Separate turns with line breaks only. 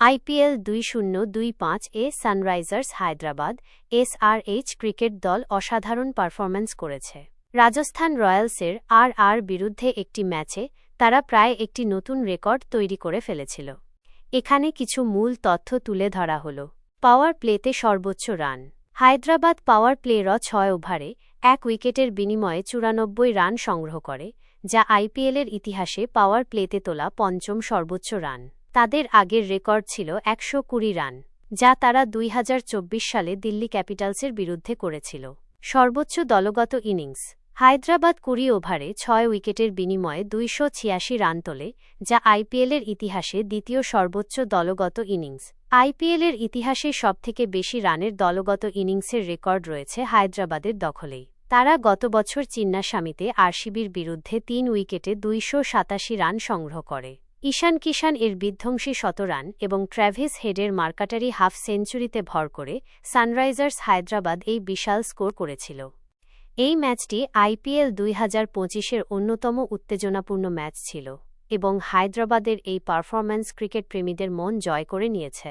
IPL দুই শূন্য দুই পাঁচ এ সানরাইজার্স হায়দ্রাবাদ এসআরএইচ ক্রিকেট দল অসাধারণ পারফরম্যান্স করেছে। রাজস্থান রয়্যালসের আর আর বিরুদ্ধে একটি ম্যাচে তারা প্রায় একটি নতুন রেকর্ড তৈরি করে ফেলেছিল। এখানে কিছু মূল তথ্য তুলে ধরা হল। পাওয়ার প্লেতে সর্বোচ্চ রান। হায়দ্রাবাদ পাওয়ার প্লের ছয় ওভারে এক উইকেটের বিনিময়ে চুরানব্বই রান সংগ্রহ করে, যা আইপিএলের ইতিহাসে পাওয়ার প্লেতে তোলা পঞ্চম সর্বোচ্চ রান। তাদের আগের রেকর্ড ছিল একশো কুড়ি রান, যা তারা দুই হাজার চব্বিশ সালে দিল্লি ক্যাপিটালসের বিরুদ্ধে করেছিল। সর্বোচ্চ দলগত ইনিংস, হায়দ্রাবাদ কুড়ি ওভারে ছয় উইকেটের বিনিময়ে দুইশো ছিয়াশি রান তোলে, যা আইপিএলের ইতিহাসে দ্বিতীয় সর্বোচ্চ দলগত ইনিংস। আইপিএলের ইতিহাসে সবথেকে বেশি রানের দলগত ইনিংসের রেকর্ড রয়েছে হায়দ্রাবাদের দখলেই। তারা গত বছর চিন্নাস্বামীতে আরসিবির বিরুদ্ধে তিন উইকেটে দুইশো সাতাশি রান সংগ্রহ করে। ঈশান কিষান এর বিধ্বংসী শতরান এবং ট্র্যাভিস হেডের মার্কাটারি হাফ সেঞ্চুরিতে ভর করে সানরাইজার্স হায়দ্রাবাদ এই বিশাল স্কোর করেছিল। এই ম্যাচটি আইপিএল দুই হাজার পঁচিশের অন্যতম উত্তেজনাপূর্ণ ম্যাচ ছিল এবং হায়দ্রাবাদের এই পারফরম্যান্স ক্রিকেট প্রেমীদের মন জয় করে নিয়েছে।